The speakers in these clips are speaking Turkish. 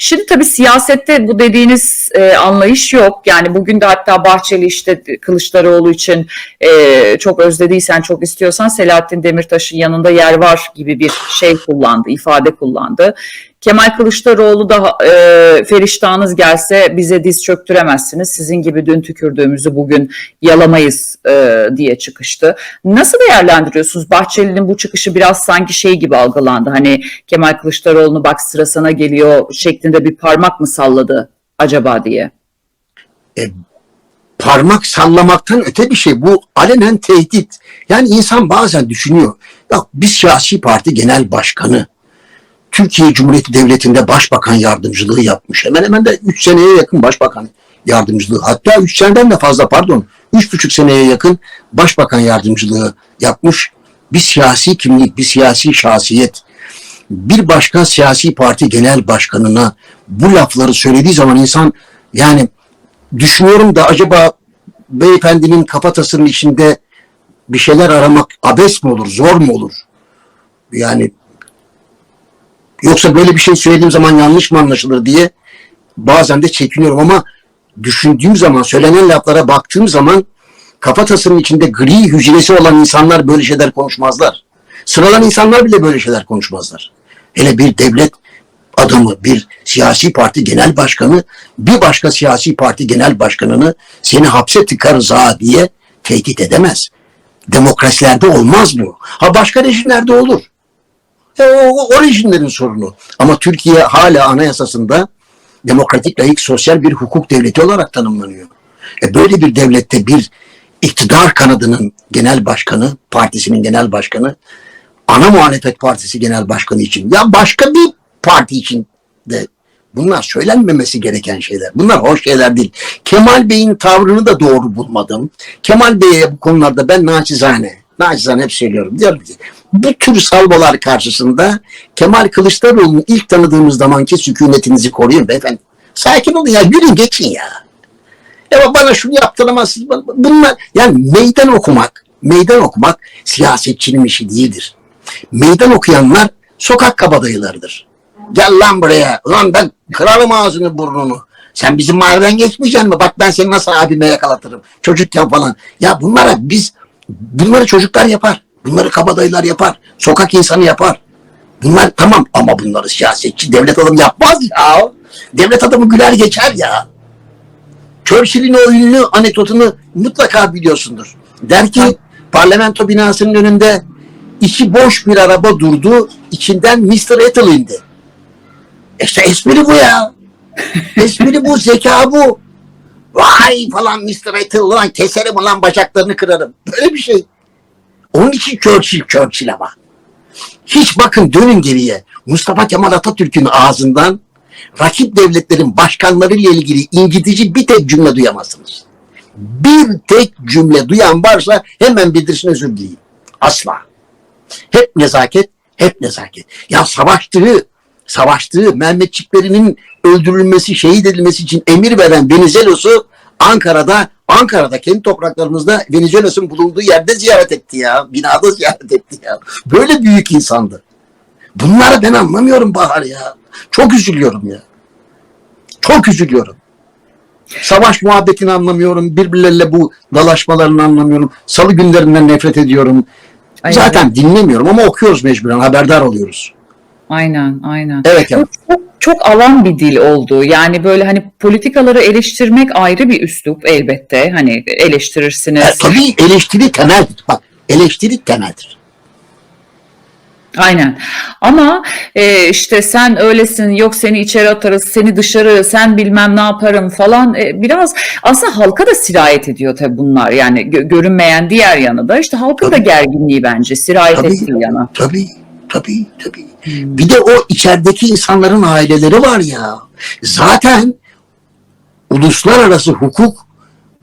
Şimdi tabii siyasette bu dediğiniz e, anlayış yok. Yani bugün de hatta Bahçeli işte Kılıçdaroğlu için e, çok özlediysen, çok istiyorsan Selahattin Demirtaş'ın yanında yer var gibi bir şey kullandı, ifade kullandı. Kemal Kılıçdaroğlu da e, feriştahınız gelse bize diz çöktüremezsiniz. Sizin gibi dün tükürdüğümüzü bugün yalamayız e, diye çıkıştı. Nasıl değerlendiriyorsunuz? Bahçeli'nin bu çıkışı biraz sanki şey gibi algılandı. Hani Kemal Kılıçdaroğlu'nu bak sıra sana geliyor şeklinde bir parmak mı salladı acaba diye. parmak sallamaktan öte bir şey. Bu alenen tehdit. Yani insan bazen düşünüyor. Bak biz siyasi parti genel başkanı Türkiye Cumhuriyeti Devleti'nde başbakan yardımcılığı yapmış. Hemen hemen de 3 seneye yakın başbakan yardımcılığı. Hatta 3 seneden de fazla pardon 3,5 seneye yakın başbakan yardımcılığı yapmış. Bir siyasi kimlik, bir siyasi şahsiyet. Bir başka siyasi parti genel başkanına bu lafları söylediği zaman insan yani düşünüyorum da acaba beyefendinin kafatasının içinde bir şeyler aramak abes mi olur, zor mu olur? Yani yoksa böyle bir şey söylediğim zaman yanlış mı anlaşılır diye bazen de çekiniyorum ama düşündüğüm zaman, söylenen laflara baktığım zaman kafatasının içinde gri hücresi olan insanlar böyle şeyler konuşmazlar. Sıradan insanlar bile böyle şeyler konuşmazlar. Hele bir devlet adamı, bir siyasi parti genel başkanı bir başka siyasi parti genel başkanını seni hapse tıkarız ha diye tehdit edemez. Demokrasilerde olmaz bu. Ha başka rejimlerde olur. E, o, o rejimlerin sorunu. Ama Türkiye hala anayasasında demokratik, layık, sosyal bir hukuk devleti olarak tanımlanıyor. E böyle bir devlette bir iktidar kanadının genel başkanı, partisinin genel başkanı, ana muhalefet partisi genel başkanı için ya başka bir parti için de bunlar söylenmemesi gereken şeyler. Bunlar hoş şeyler değil. Kemal Bey'in tavrını da doğru bulmadım. Kemal Bey'e bu konularda ben naçizane, naçizane hep söylüyorum. Diyorum ki bu tür salvolar karşısında Kemal Kılıçdaroğlu'nu ilk tanıdığımız zamanki sükunetinizi koruyun beyefendi. Sakin olun ya, gülün geçin ya. Ya bana şunu yaptıramazsınız. Bunlar yani meydan okumak, meydan okumak siyasetçinin işi değildir. Meydan okuyanlar sokak kabadayılarıdır. Gel lan buraya. Lan ben kırarım ağzını burnunu. Sen bizim mahalleden geçmeyeceksin mi? Bak ben seni nasıl abime yakalatırım. Çocukken falan. Ya bunlara biz bunları çocuklar yapar. Bunları kabadayılar yapar. Sokak insanı yapar. Bunlar tamam ama bunları siyasetçi devlet adamı yapmaz ya. Devlet adamı güler geçer ya. Churchill'in o ünlü anekdotunu mutlaka biliyorsundur. Der ki parlamento binasının önünde içi boş bir araba durdu. içinden Mr. Ethel indi. İşte espri bu ya. espri bu, zeka bu. Vay falan Mr. Ethel lan keserim ulan bacaklarını kırarım. Böyle bir şey. Onun için Churchill, Churchill ama. Hiç bakın dönün geriye. Mustafa Kemal Atatürk'ün ağzından rakip devletlerin başkanlarıyla ilgili incitici bir tek cümle duyamazsınız. Bir tek cümle duyan varsa hemen bildirsin özür dileyim. Asla. Hep nezaket, hep nezaket. Ya savaştığı, savaştığı Mehmetçiklerinin öldürülmesi, şehit edilmesi için emir veren Venizelos'u Ankara'da, Ankara'da kendi topraklarımızda Venizelos'un bulunduğu yerde ziyaret etti ya. Binada ziyaret etti ya. Böyle büyük insandı. Bunları ben anlamıyorum Bahar ya. Çok üzülüyorum ya. Çok üzülüyorum. Savaş muhabbetini anlamıyorum. Birbirleriyle bu dalaşmalarını anlamıyorum. Salı günlerinden nefret ediyorum. Aynen. Zaten dinlemiyorum ama okuyoruz mecburen. Haberdar oluyoruz. Aynen, aynen. Evet ya. Çok, çok, çok alan bir dil oldu. Yani böyle hani politikaları eleştirmek ayrı bir üslup elbette. Hani eleştirirsiniz. E, tabii eleştiri temeldir. Bak eleştiri temeldir. Aynen. Ama e, işte sen öylesin, yok seni içeri atarız, seni dışarı, sen bilmem ne yaparım falan. E, biraz aslında halka da sirayet ediyor tabii bunlar. Yani gö- görünmeyen diğer yanı da işte halkın da gerginliği bence sirayet Tabii. ettiği yana. Tabii, tabii, tabii. Bir de o içerideki insanların aileleri var ya. Zaten uluslararası hukuk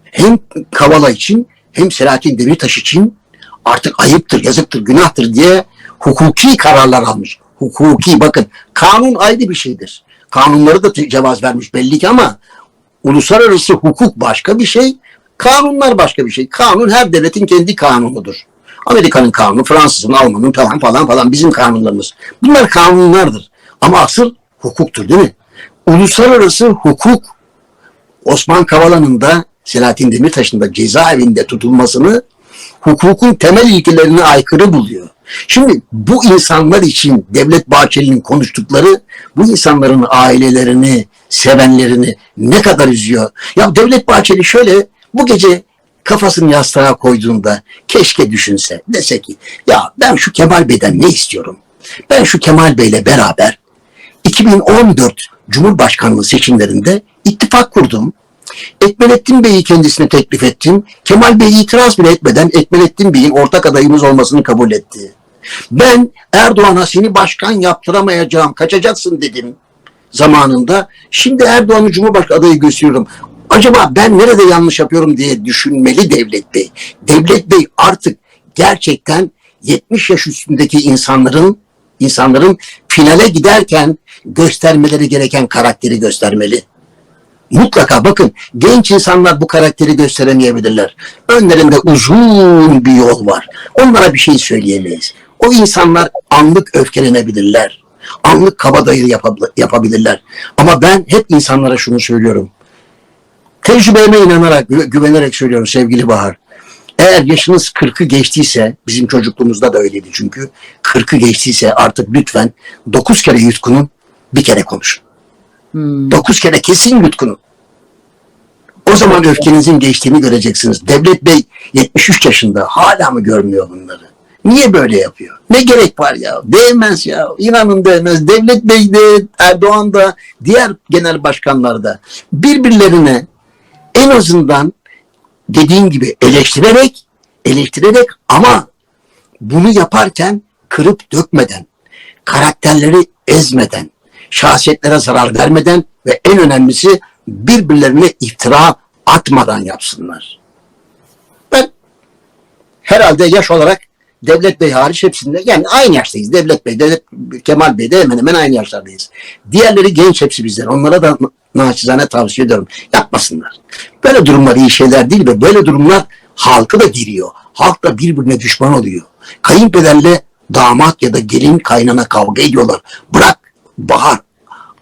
hem Kavala için hem Selahattin Demirtaş için artık ayıptır, yazıktır, günahtır diye hukuki kararlar almış. Hukuki bakın kanun ayrı bir şeydir. Kanunları da cevaz vermiş belli ki ama uluslararası hukuk başka bir şey, kanunlar başka bir şey. Kanun her devletin kendi kanunudur. Amerika'nın kanunu, Fransız'ın, Alman'ın falan falan falan bizim kanunlarımız. Bunlar kanunlardır. Ama asıl hukuktur değil mi? uluslararası hukuk Osman Kavala'nın da Selahattin Demirtaş'ın da cezaevinde tutulmasını hukukun temel ilkelerine aykırı buluyor. Şimdi bu insanlar için Devlet Bahçeli'nin konuştukları bu insanların ailelerini, sevenlerini ne kadar üzüyor. Ya Devlet Bahçeli şöyle bu gece kafasını yastığa koyduğunda keşke düşünse. Dese ki ya ben şu Kemal Bey'den ne istiyorum? Ben şu Kemal Bey'le beraber 2014 Cumhurbaşkanlığı seçimlerinde ittifak kurdum. Ekmelettin Bey'i kendisine teklif ettim. Kemal Bey itiraz bile etmeden Ekmelettin Bey'in ortak adayımız olmasını kabul etti. Ben Erdoğan'a seni başkan yaptıramayacağım, kaçacaksın dedim zamanında. Şimdi Erdoğan'ı Cumhurbaşkanı adayı gösteriyorum. Acaba ben nerede yanlış yapıyorum diye düşünmeli Devlet Bey. Devlet Bey artık gerçekten 70 yaş üstündeki insanların insanların finale giderken göstermeleri gereken karakteri göstermeli. Mutlaka bakın genç insanlar bu karakteri gösteremeyebilirler. Önlerinde uzun bir yol var. Onlara bir şey söyleyemeyiz. O insanlar anlık öfkelenebilirler. Anlık kabadayı yapabil- yapabilirler. Ama ben hep insanlara şunu söylüyorum. Tecrübeme inanarak, gü- güvenerek söylüyorum sevgili Bahar. Eğer yaşınız 40'ı geçtiyse, bizim çocukluğumuzda da öyleydi çünkü, 40'ı geçtiyse artık lütfen 9 kere yutkunun, bir kere konuşun. 9 kere kesin yutkunun. O zaman öfkenizin geçtiğini göreceksiniz. Devlet Bey 73 yaşında hala mı görmüyor bunları? Niye böyle yapıyor? Ne gerek var ya? Değmez ya. İnanın değmez. Devlet Bey de Erdoğan da diğer genel başkanlar da birbirlerine en azından dediğim gibi eleştirerek eleştirerek ama bunu yaparken kırıp dökmeden, karakterleri ezmeden, şahsiyetlere zarar vermeden ve en önemlisi birbirlerine iftira atmadan yapsınlar. Ben herhalde yaş olarak Devlet Bey hariç hepsinde yani aynı yaştayız. Devlet Bey, Devlet, Kemal Bey de hemen hemen aynı yaşlardayız. Diğerleri genç hepsi bizden. Onlara da naçizane tavsiye ediyorum. Yapmasınlar. Böyle durumlar iyi şeyler değil ve böyle durumlar halkı da giriyor. Halk da birbirine düşman oluyor. Kayınpederle damat ya da gelin kaynana kavga ediyorlar. Bırak bahar.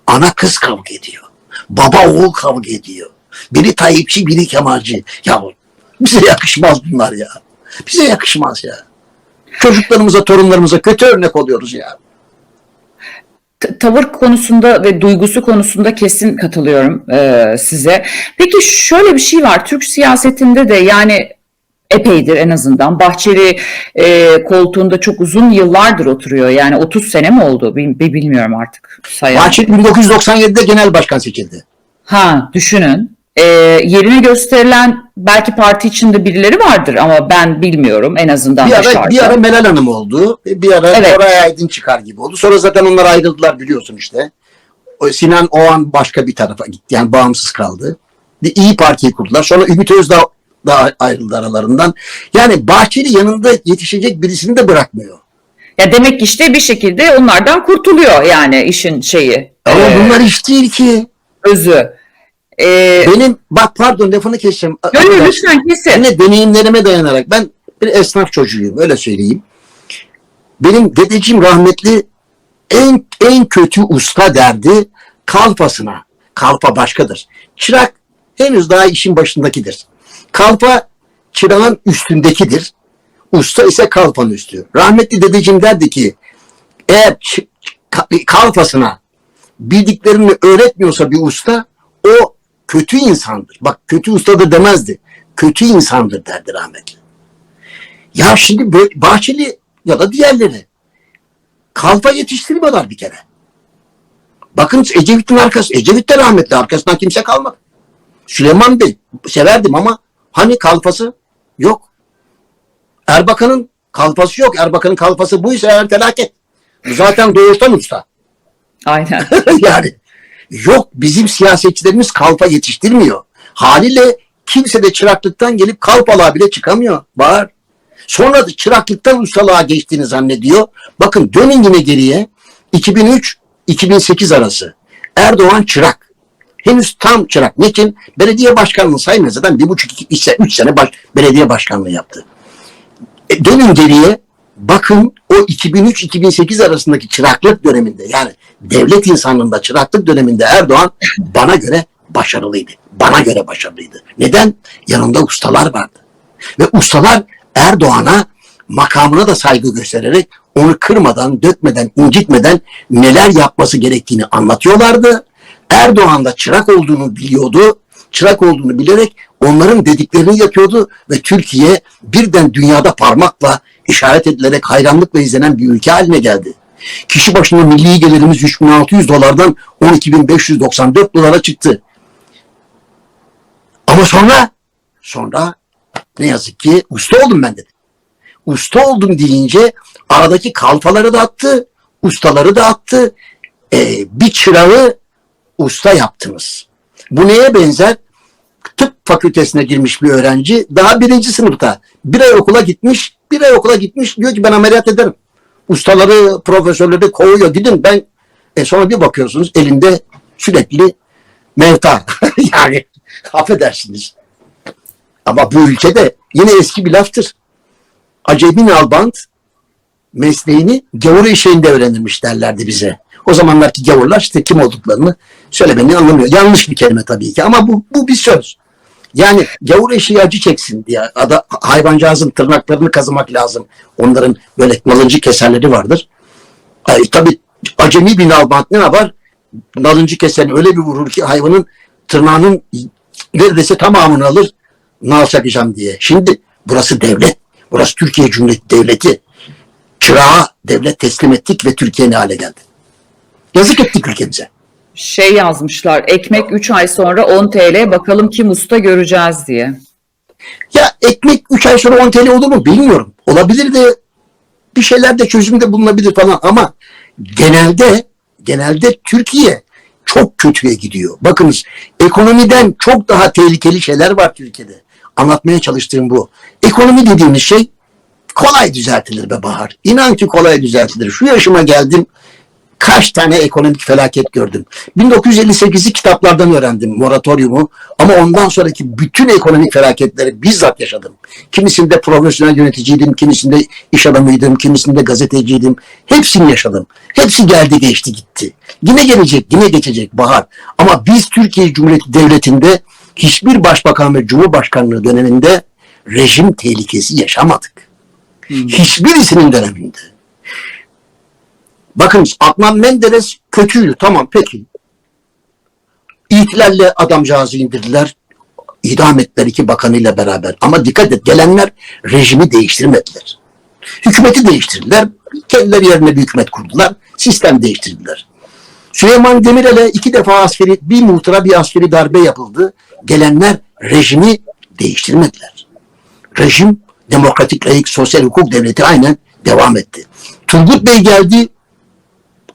Ana kız kavga ediyor. Baba oğul kavga ediyor. Biri Tayyipçi, biri Kemalci. Ya bize yakışmaz bunlar ya. Bize yakışmaz ya. Çocuklarımıza, torunlarımıza kötü örnek oluyoruz ya. Tavır konusunda ve duygusu konusunda kesin katılıyorum e, size. Peki şöyle bir şey var. Türk siyasetinde de yani epeydir en azından. Bahçeli e, koltuğunda çok uzun yıllardır oturuyor. Yani 30 sene mi oldu? Bil- bil- bilmiyorum artık. Sayamam. Bahçeli 1997'de genel başkan seçildi. Ha düşünün. E, yerine gösterilen belki parti içinde birileri vardır ama ben bilmiyorum en azından Bir ara, dışarıda. bir ara Meral Hanım oldu. Bir ara Evet. Koray Aydın çıkar gibi oldu. Sonra zaten onlar ayrıldılar biliyorsun işte. O Sinan Oğan başka bir tarafa gitti. Yani bağımsız kaldı. Bir İyi Parti'yi kurdular. Sonra Ümit Özdağ da ayrıldı aralarından. Yani Bahçeli yanında yetişecek birisini de bırakmıyor. Ya demek ki işte bir şekilde onlardan kurtuluyor yani işin şeyi. Ama e, bunlar iş değil ki. özü. E, Benim bak pardon lafını keseceğim. Yo, yo, Arkadaş, lütfen kesin. Yine deneyimlerime dayanarak ben bir esnaf çocuğuyum öyle söyleyeyim. Benim dedeciğim rahmetli en en kötü usta derdi kalfasına. Kalfa başkadır. Çırak henüz daha işin başındakidir. Kalfa çırağın üstündekidir. Usta ise kalfanın üstü. Rahmetli dedeciğim derdi ki eğer kalfasına bildiklerini öğretmiyorsa bir usta o kötü insandır. Bak kötü ustadır demezdi. Kötü insandır derdi rahmetli. Ya şimdi Bahçeli ya da diğerleri kalfa yetiştirmiyorlar bir kere. Bakın Ecevit'in arkası, Ecevit de rahmetli arkasından kimse kalmadı. Süleyman Bey severdim ama hani kalfası yok. Erbakan'ın kalfası yok. Erbakan'ın kalfası buysa eğer felaket. Zaten doğuştan usta. Aynen. yani yok bizim siyasetçilerimiz kalfa yetiştirmiyor. Haliyle kimse de çıraklıktan gelip kalpalığa bile çıkamıyor. Var. Sonra da çıraklıktan ustalığa geçtiğini zannediyor. Bakın dönün yine geriye 2003-2008 arası. Erdoğan çırak. Henüz tam çırak. Niçin? Belediye başkanlığı saymıyor. Zaten bir buçuk, iki, üç sene baş, belediye başkanlığı yaptı. E, dönün geriye bakın o 2003-2008 arasındaki çıraklık döneminde yani devlet insanlığında çıraklık döneminde Erdoğan bana göre başarılıydı. Bana göre başarılıydı. Neden? Yanında ustalar vardı. Ve ustalar Erdoğan'a makamına da saygı göstererek onu kırmadan, dökmeden, incitmeden neler yapması gerektiğini anlatıyorlardı. Erdoğan da çırak olduğunu biliyordu. Çırak olduğunu bilerek onların dediklerini yapıyordu ve Türkiye birden dünyada parmakla işaret edilerek hayranlıkla izlenen bir ülke haline geldi. Kişi başına milli gelirimiz 3600 dolardan 12594 dolara çıktı. Ama sonra sonra ne yazık ki usta oldum ben dedi. Usta oldum deyince aradaki kalfaları da attı, ustaları da attı. Ee, bir çırağı usta yaptınız. Bu neye benzer? Tıp fakültesine girmiş bir öğrenci daha birinci sınıfta bir ay okula gitmiş, bir ay okula gitmiş diyor ki ben ameliyat ederim. Ustaları, profesörleri kovuyor gidin ben e sonra bir bakıyorsunuz elinde sürekli mevta. yani affedersiniz. Ama bu ülkede yine eski bir laftır. Acemi Nalbant mesleğini gavur eşeğinde öğrenirmiş derlerdi bize. O zamanlarki gavurlar işte kim olduklarını söylemeni anlamıyor. Yanlış bir kelime tabii ki ama bu, bu bir söz. Yani gavur eşeği acı çeksin diye ada, hayvancağızın tırnaklarını kazımak lazım. Onların böyle nalıncı keserleri vardır. Ay, tabii acemi bir nalbant ne yapar? Nalıncı kesen öyle bir vurur ki hayvanın tırnağının neredeyse tamamını alır nal çakacağım diye. Şimdi burası devlet. Burası Türkiye Cumhuriyeti Devleti. Çırağa devlet teslim ettik ve Türkiye ne hale geldi? Yazık ettik ülkemize. Şey yazmışlar ekmek 3 ay sonra 10 TL bakalım kim usta göreceğiz diye. Ya ekmek 3 ay sonra 10 TL olur mu bilmiyorum. Olabilir de bir şeyler de çözümde bulunabilir falan ama genelde genelde Türkiye çok kötüye gidiyor. Bakınız ekonomiden çok daha tehlikeli şeyler var Türkiye'de. Anlatmaya çalıştığım bu. Ekonomi dediğimiz şey kolay düzeltilir be Bahar. İnan ki kolay düzeltilir. Şu yaşıma geldim kaç tane ekonomik felaket gördüm. 1958'i kitaplardan öğrendim moratoriumu ama ondan sonraki bütün ekonomik felaketleri bizzat yaşadım. Kimisinde profesyonel yöneticiydim, kimisinde iş adamıydım, kimisinde gazeteciydim. Hepsini yaşadım. Hepsi geldi geçti gitti. Yine gelecek, yine geçecek bahar. Ama biz Türkiye Cumhuriyeti Devleti'nde hiçbir başbakan ve cumhurbaşkanlığı döneminde rejim tehlikesi yaşamadık. Hiçbirisinin döneminde. Bakın Adnan Menderes kötüydü. Tamam peki. İhtilalle adamcağızı indirdiler. idam ettiler iki bakanıyla beraber. Ama dikkat et gelenler rejimi değiştirmediler. Hükümeti değiştirdiler. Kendileri yerine bir hükümet kurdular. Sistem değiştirdiler. Süleyman Demirel'e iki defa askeri, bir muhtıra bir askeri darbe yapıldı. Gelenler rejimi değiştirmediler. Rejim demokratik, layık, sosyal hukuk devleti aynen devam etti. Turgut Bey geldi,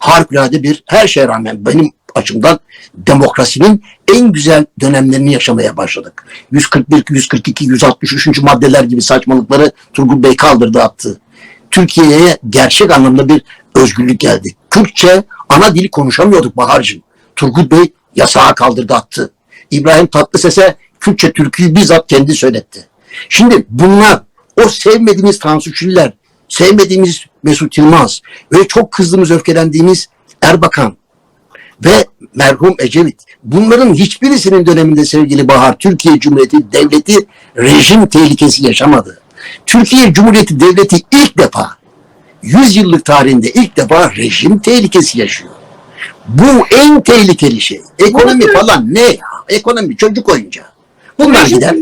harikulade bir her şeye rağmen benim açımdan demokrasinin en güzel dönemlerini yaşamaya başladık. 141, 142, 163. maddeler gibi saçmalıkları Turgut Bey kaldırdı attı. Türkiye'ye gerçek anlamda bir özgürlük geldi. Kürtçe ana dili konuşamıyorduk Bahar'cığım. Turgut Bey yasağı kaldırdı attı. İbrahim Tatlıses'e Kürtçe türküyü bizzat kendi söyletti. Şimdi bunlar o sevmediğimiz Tansu Çiller, sevmediğimiz Mesut Yılmaz ve çok kızdığımız, öfkelendiğimiz Erbakan ve merhum Ecevit. Bunların hiçbirisinin döneminde sevgili Bahar, Türkiye Cumhuriyeti Devleti rejim tehlikesi yaşamadı. Türkiye Cumhuriyeti Devleti ilk defa 100 yıllık tarihinde ilk defa rejim tehlikesi yaşıyor. Bu en tehlikeli şey. Ekonomi falan ne ya? Ekonomi çocuk oyuncağı. Bunlar Rejim- gider.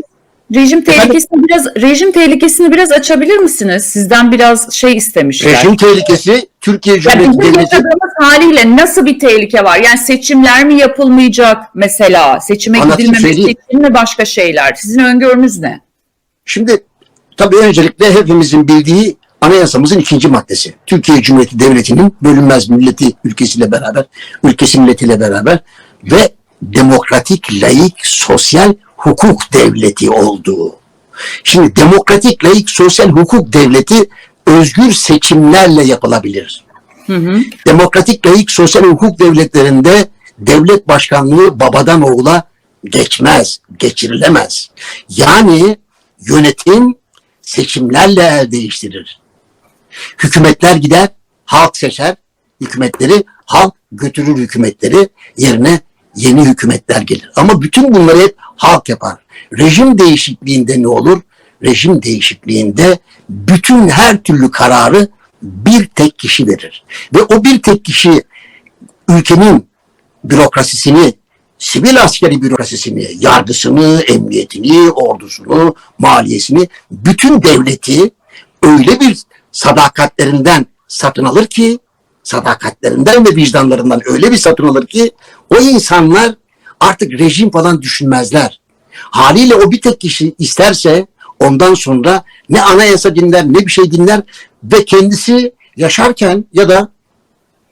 Rejim tehlikesini biraz rejim tehlikesini biraz açabilir misiniz? Sizden biraz şey istemişler. Rejim tehlikesi Türkiye Yani Cumhuriyeti Devleti yaşadığımız haliyle nasıl bir tehlike var? Yani seçimler mi yapılmayacak mesela? Seçime Anlatayım, gidilmemesi söyleyeyim. için mi başka şeyler? Sizin öngörünüz ne? Şimdi tabii öncelikle hepimizin bildiği anayasamızın ikinci maddesi. Türkiye Cumhuriyeti Devleti'nin bölünmez milleti ülkesiyle beraber, ülkesi milletiyle beraber ve demokratik, layık, sosyal hukuk devleti olduğu. Şimdi demokratik, layık, sosyal hukuk devleti özgür seçimlerle yapılabilir. Demokratik, layık, sosyal hukuk devletlerinde devlet başkanlığı babadan oğula geçmez, geçirilemez. Yani yönetim seçimlerle el değiştirir. Hükümetler gider, halk seçer hükümetleri, halk götürür hükümetleri, yerine yeni hükümetler gelir. Ama bütün bunları hep halk yapar. Rejim değişikliğinde ne olur? Rejim değişikliğinde bütün her türlü kararı bir tek kişi verir. Ve o bir tek kişi ülkenin bürokrasisini, sivil askeri bürokrasisini, yargısını, emniyetini, ordusunu, maliyesini, bütün devleti öyle bir sadakatlerinden satın alır ki, sadakatlerinden ve vicdanlarından öyle bir satın alır ki, o insanlar artık rejim falan düşünmezler. Haliyle o bir tek kişi isterse ondan sonra ne anayasa dinler ne bir şey dinler ve kendisi yaşarken ya da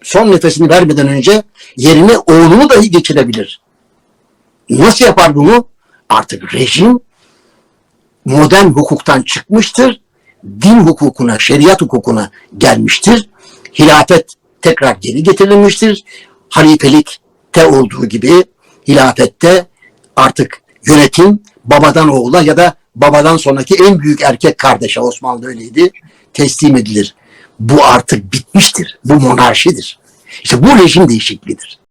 son nefesini vermeden önce yerine oğlunu dahi geçirebilir. Nasıl yapar bunu? Artık rejim modern hukuktan çıkmıştır. Din hukukuna, şeriat hukukuna gelmiştir. Hilafet tekrar geri getirilmiştir. Halifelikte olduğu gibi hilafette artık yönetim babadan oğula ya da babadan sonraki en büyük erkek kardeşe Osmanlı öyleydi teslim edilir. Bu artık bitmiştir. Bu monarşidir. İşte bu rejim değişikliğidir.